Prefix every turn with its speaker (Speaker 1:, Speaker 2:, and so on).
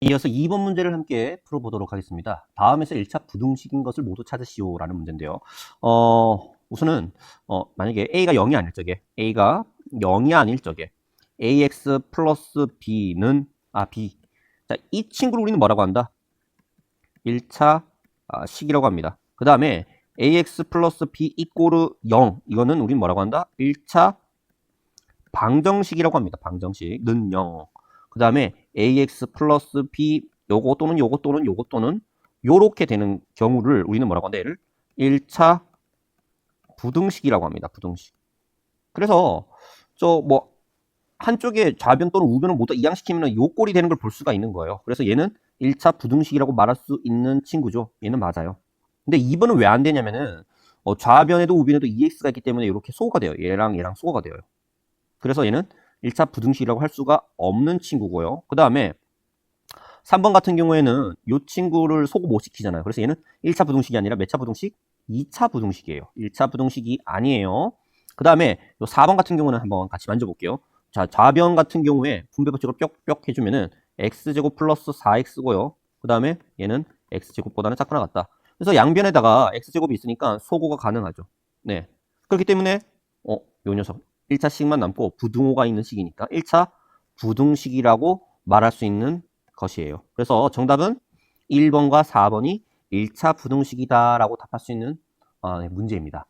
Speaker 1: 이어서 2번 문제를 함께 풀어보도록 하겠습니다. 다음에서 1차 부등식인 것을 모두 찾으시오라는 문제인데요. 어, 우선은 어, 만약에 a가 0이 아닐 적에 a가 0이 아닐 적에 ax 플러스 b는 아 b 자, 이 친구를 우리는 뭐라고 한다? 1차 아, 식이라고 합니다. 그 다음에 ax 플러스 b 이꼬르 0 이거는 우리는 뭐라고 한다? 1차 방정식이라고 합니다. 방정식 는 0. 그 다음에 ax 플러스 b 요거 또는 요거 또는 요거 또는 요렇게 되는 경우를 우리는 뭐라고 한다? 얘를 1차 부등식이라고 합니다. 부등식. 그래서 저 뭐 한쪽에 좌변 또는 우변을 모두 이항시키면 요 꼴이 되는 걸 볼 수가 있는 거예요. 그래서 얘는 1차 부등식이라고 말할 수 있는 친구죠. 얘는 맞아요. 근데 2번은 왜 안 되냐면은 어, 좌변에도 우변에도 EX가 있기 때문에 이렇게 소거가 돼요. 얘랑 얘랑 소거가 돼요. 그래서 얘는 1차 부등식이라고 할 수가 없는 친구고요. 그 다음에 3번 같은 경우에는 이 친구를 소거 못 시키잖아요. 그래서 얘는 1차 부등식이 아니라 몇 차 부등식? 2차 부등식이에요. 1차 부등식이 아니에요. 그 다음에 4번 같은 경우는 한번 같이 만져볼게요. 자, 좌변 같은 경우에 분배 법칙을 뾱뾱 해주면은 x제곱 플러스 4x고요. 그 다음에 얘는 x제곱보다는 작거나 같다. 그래서 양변에다가 x제곱이 있으니까 소거가 가능하죠. 네. 그렇기 때문에 어, 요 녀석 1차 식만 남고 부등호가 있는 식이니까 1차 부등식이라고 말할 수 있는 것이에요. 그래서 정답은 1번과 4번이 1차 부등식이다라고 답할 수 있는 아, 네, 문제입니다.